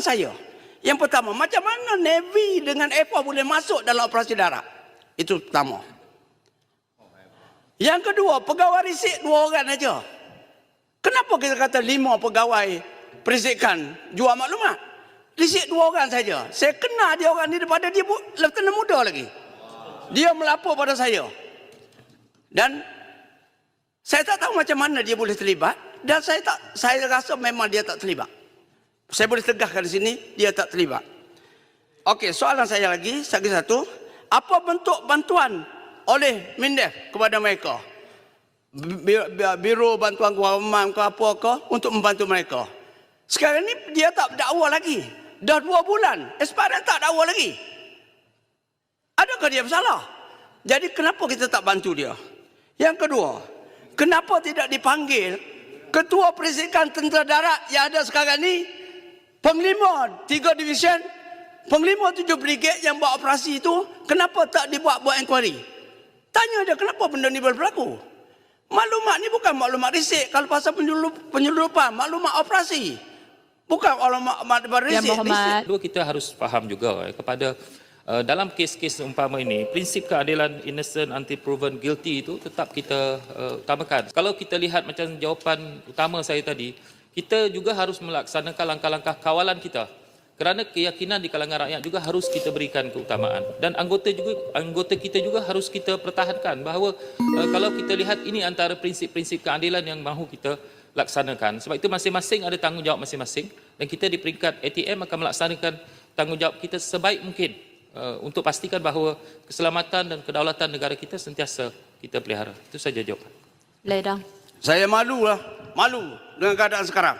soalan saya. Yang pertama, macam mana Navy dengan Air Force boleh masuk dalam operasi darat? Itu pertama. Yang kedua, pegawai risik dua orang aja. Kenapa kita kata lima pegawai perisikan jual maklumat? Risik dua orang saja. Saya kenal dia orang ni daripada dia bu- lieutenant muda lagi. Dia melapor pada saya. Dan saya tak tahu macam mana dia boleh terlibat dan saya tak saya rasa memang dia tak terlibat. Saya boleh tegakkan di sini dia tak terlibat. Okey, soalan saya lagi, lagi satu, apa bentuk bantuan oleh Mindef kepada mereka? Bi- bi- Biro bantuan kewangan ke apa ke untuk membantu mereka. Sekarang ni dia tak dakwa lagi. Dah dua bulan, expired tak dakwa lagi. Adakah dia bersalah? Jadi kenapa kita tak bantu dia? Yang kedua, kenapa tidak dipanggil Ketua Perisikan Tentera Darat yang ada sekarang ni, Penglima tiga division, Penglima tujuh brigade yang buat operasi itu, kenapa tak dibuat buat inquiry? Tanya dia kenapa benda ni boleh berlaku? Maklumat ni bukan maklumat risik kalau pasal penyulup, penyelundupan, maklumat operasi. Bukan maklumat maklumat Yang risik. Berhormat. Kedua kita harus faham juga eh, kepada uh, dalam kes-kes umpama ini prinsip keadilan innocent until proven guilty itu tetap kita uh, utamakan. Kalau kita lihat macam jawapan utama saya tadi, kita juga harus melaksanakan langkah-langkah kawalan kita. Kerana keyakinan di kalangan rakyat juga harus kita berikan keutamaan dan anggota juga anggota kita juga harus kita pertahankan bahawa uh, kalau kita lihat ini antara prinsip-prinsip keadilan yang mahu kita laksanakan. Sebab itu masing-masing ada tanggungjawab masing-masing dan kita di peringkat ATM akan melaksanakan tanggungjawab kita sebaik mungkin uh, untuk pastikan bahawa keselamatan dan kedaulatan negara kita sentiasa kita pelihara. Itu saja jawapan. Ledang. Saya malu lah. Malu dengan keadaan sekarang.